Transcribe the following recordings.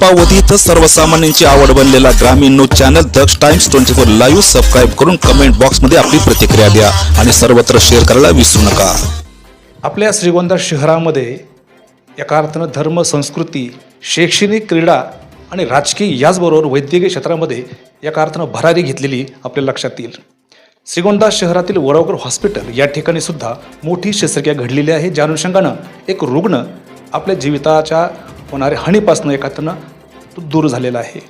अल्पावधीत सर्वसामान्यांची आवड बनलेला ग्रामीण news channel Daksh Times twenty four live subscribe करून कमेंट बॉक्समध्ये आपली प्रतिक्रिया द्या आणि सर्वत्र शेअर करायला विसरू नका. आपल्या श्रीगोंदा शहरामध्ये एका अर्थानं धर्म संस्कृती शैक्षणिक क्रीडा आणि राजकीय याचबरोबर वैद्यकीय क्षेत्रामध्ये एका अर्थानं भरारी घेतलेली आपल्या लक्षात येईल. श्रीगोंदा शहरातील वडवकर हॉस्पिटल या ठिकाणी सुद्धा मोठी शस्त्रक्रिया घडलेली आहे. ज्या अनुषंगानं एक रुग्ण आपल्या जीविताच्या होणाऱ्या हानीपासून तो दूर झालेला आहे.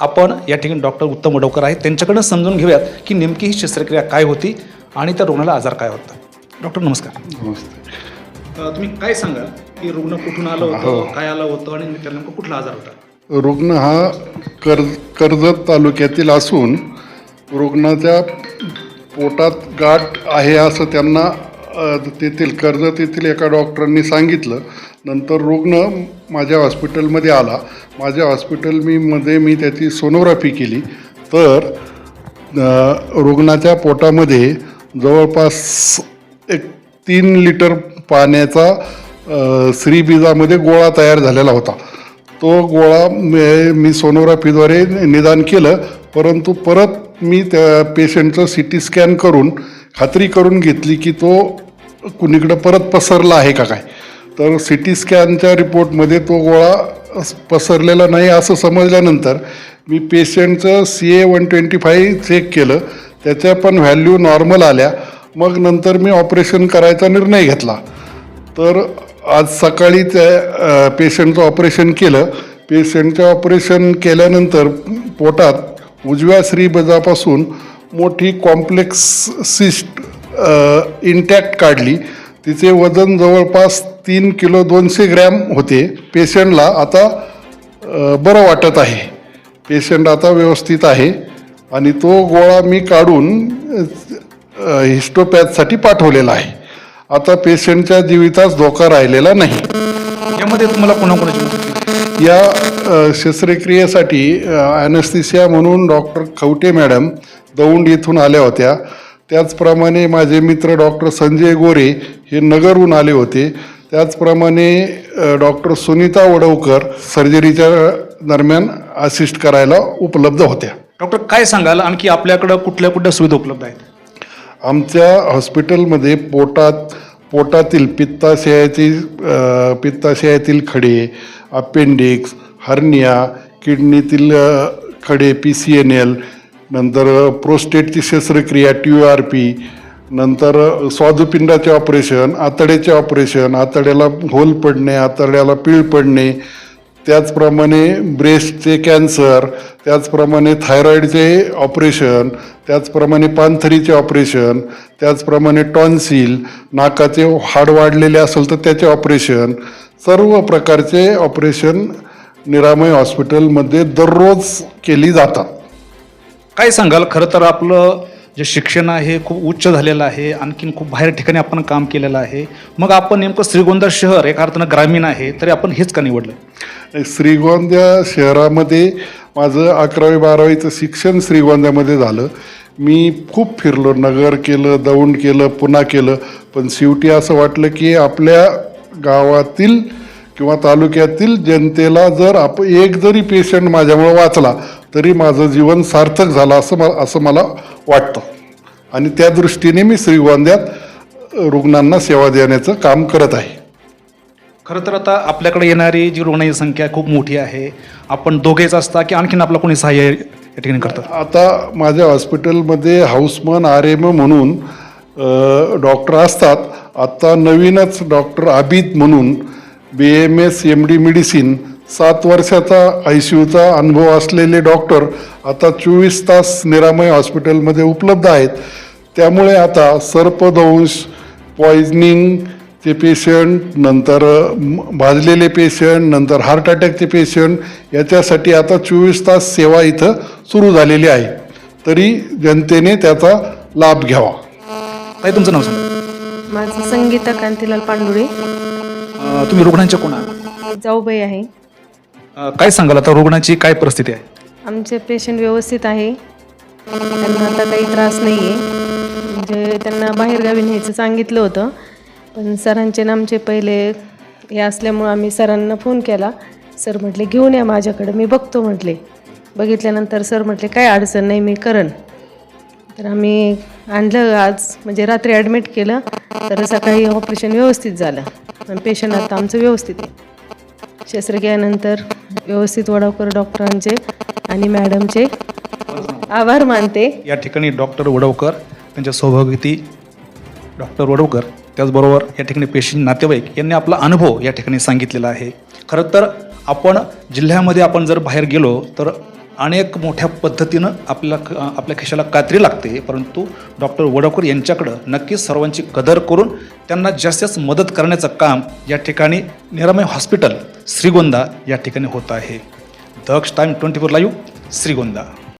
आपण या ठिकाणी डॉक्टर उत्तम वडवकर आहेत. त्यांच्याकडनं समजून घेऊयात की नेमकी ही शस्त्रक्रिया काय होती आणि त्या रुग्णाला आजार काय होता. डॉक्टर नमस्कार. नमस्ते. अ, तुम्ही काय सांगाल की रुग्ण कुठून आलं होतं काय आलं होतं आणि त्याला नेमकं कुठला आजार होता? रुग्ण हा कर्ज कर्जत तालुक्यातील असून रुग्णाच्या पोटात गाठ आहे असं त्यांना तेथील कर्जत येथील एका डॉक्टरांनी सांगितलं. नंतर रुग्ण माझ्या हॉस्पिटलमध्ये आला. माझ्या हॉस्पिटल मी मध्ये मी त्याची सोनोग्राफी केली. तर रुग्णाच्या पोटामध्ये जवळपास एक तीन लिटर पाण्याचा श्रीबीजामध्ये गोळा तयार झालेला होता. तो गोळा मी- सोनोग्राफीद्वारे निदान केलं परंतु परत मी त्या पेशंटचं सी टी स्कॅन करून खात्री करून घेतली की तो कुणीकडं परत पसरला आहे का काय. तर सी टी स्कॅनच्या रिपोर्टमध्ये तो गोळा पसरलेला नाही असं समजल्यानंतर मी पेशंटचं C A one twenty five check केलं त्याच्या पण व्हॅल्यू नॉर्मल आल्या मग नंतर मी ऑपरेशन करायचा निर्णय घेतला. तर आज सकाळी त्या पेशंटचं ऑपरेशन केलं. पेशंटचं ऑपरेशन केल्यानंतर पोटात उजव्या श्रीबजापासून मोठी कॉम्प्लेक्स सिस्ट इंटॅक्ट काढली. तिचे वजन जवळपास तीन किलो दोनशे ग्रॅम होते. पेशंटला आता बरं वाटत आहे. पेशंट आता व्यवस्थित आहे. आणि तो गोळा मी काढून हिस्टोपॅथसाठी पाठवलेला आहे. आता पेशंटच्या जीवितास धोका राहिलेला नाही. यामध्ये तुम्हाला कोणाकोणाची मदत केली? या अ, शस्त्रक्रियेसाठी ॲनस्थिसिया म्हणून डॉक्टर खवटे मॅडम दौंड येथून आल्या होत्या. त्याचप्रमाणे माझे मित्र डॉक्टर संजय गोरे हे नगरहून आले होते. त्याचप्रमाणे डॉक्टर सुनीता वडवकर सर्जरीच्या दरम्यान असिस्ट करायला उपलब्ध होत्या. डॉक्टर काय सांगाल? आणखी आपल्याकडं कुठल्या कुठल्या सुविधा उपलब्ध आहेत? आमच्या हॉस्पिटलमध्ये पोटात पोटातील पित्ताशयाची पित्ताशयातील खडे अपेंडिक्स हर्निया किडनीतील खडे पी सी एन एल नंतर प्रोस्टेटची शस्त्रक्रिया टी आर पी नंतर स्वादुपिंडाचे ऑपरेशन आतड्याचे ऑपरेशन आतड्याला होल पडणे आतड्याला पीळ पडणे त्याचप्रमाणे ब्रेस्टचे कॅन्सर त्याचप्रमाणे थायरॉईडचे ऑपरेशन त्याचप्रमाणे पानथरीचे ऑपरेशन त्याचप्रमाणे टॉन्सिल नाकाचे हाड वाढलेले असेल तर त्याचे ऑपरेशन सर्व प्रकारचे ऑपरेशन निरामय हॉस्पिटलमध्ये दररोज केली जातात. काय सांगाल? खरं तर आपलं जे शिक्षण आहे खूप उच्च झालेलं आहे आणखीन खूप बाहेर ठिकाणी आपण काम केलेलं आहे. मग आपण नेमकं श्रीगोंदा शहर एका अर्थानं ग्रामीण आहे तरी आपण हेच का निवडलं? श्रीगोंदा शहरामध्ये माझं अकरावी बारावीचं शिक्षण श्रीगोंद्यामध्ये झालं. मी खूप फिरलो नगर केलं दौंड केलं पुन्हा केलं. पण शेवटी असं वाटलं की आपल्या गावातील किंवा तालुक्यातील जनतेला जर आप एक जरी पेशंट माझ्यामुळं वाचला तरी माझं जीवन सार्थक झालं असं म असं मला वाटतं. आणि त्या दृष्टीने मी श्रीगोंद्यात रुग्णांना सेवा देण्याचं काम करत आहे. खरं तर आता आपल्याकडे येणारी जी रुग्णांची संख्या खूप मोठी आहे. आपण दोघेच असता की आणखीन आपला कोणी सहाय्य या ठिकाणी करतात? आता माझ्या हॉस्पिटलमध्ये हाऊसमन आर एम म्हणून डॉक्टर असतात. आत्ता नवीनच डॉक्टर आबिद म्हणून B M S M D medicine सात वर्षाचा आय सी यूचा अनुभव असलेले डॉक्टर आता चोवीस तास निरामय हॉस्पिटलमध्ये उपलब्ध आहेत. त्यामुळे आता सर्पदंश पॉइझनिंगचे पेशंट नंतर भाजलेले पेशंट नंतर हार्ट अटॅकचे पेशंट याच्यासाठी आता चोवीस तास सेवा इथं सुरू झालेली आहे. तरी जनतेने त्याचा लाभ घ्यावा. ताई तुमचं नाव सांगा. माझं संगीता कांतीलाल पांडुळे अं, तुम्ही रुग्णांच्या कोण आहात? जाऊबाई आहे. अं, काय सांगाल आता रुग्णाची काय परिस्थिती आहे? आमचे पेशंट व्यवस्थित आहे. त्यांना आता काही त्रास नाही आहे म्हणजे त्यांना बाहेरगावी न्यायचं सांगितलं होतं. पण सरांचे आणि आमचे पहिले हे असल्यामुळं आम्ही सरांना फोन केला. सर म्हटले घेऊन या माझ्याकडे. मी बघतो म्हटले. बघितल्यानंतर सर म्हटले काय अडचण नाही मी करन. तर आम्ही आणलं आज म्हणजे रात्री ॲडमिट केलं तर सकाळी ऑपरेशन व्यवस्थित झालं. आणि पेशंट आता आमचं व्यवस्थित आहे. शस्त्रक्रियानंतर व्यवस्थित वडावकर डॉक्टरांचे आणि मॅडमचे आभार मानते. या ठिकाणी डॉक्टर वडवकर त्यांच्या सौभाग्यती डॉक्टर वडवकर त्याचबरोबर या ठिकाणी पेशंट नातेवाईक यांनी आपला अनुभव या ठिकाणी सांगितलेला आहे. खरं तर आपण जिल्ह्यामध्ये आपण जर बाहेर गेलो तर अनेक मोठ्या पद्धतीनं आपल्या आपल्या खिशाला कात्री लागते परंतु डॉक्टर वडवकर यांच्याकडं नक्कीच सर्वांची कदर करून त्यांना जास्तीत मदत करण्याचं काम या ठिकाणी निरामय हॉस्पिटल श्रीगोंदा या ठिकाणी होत आहे. Daksh time twenty four live Shrigonda.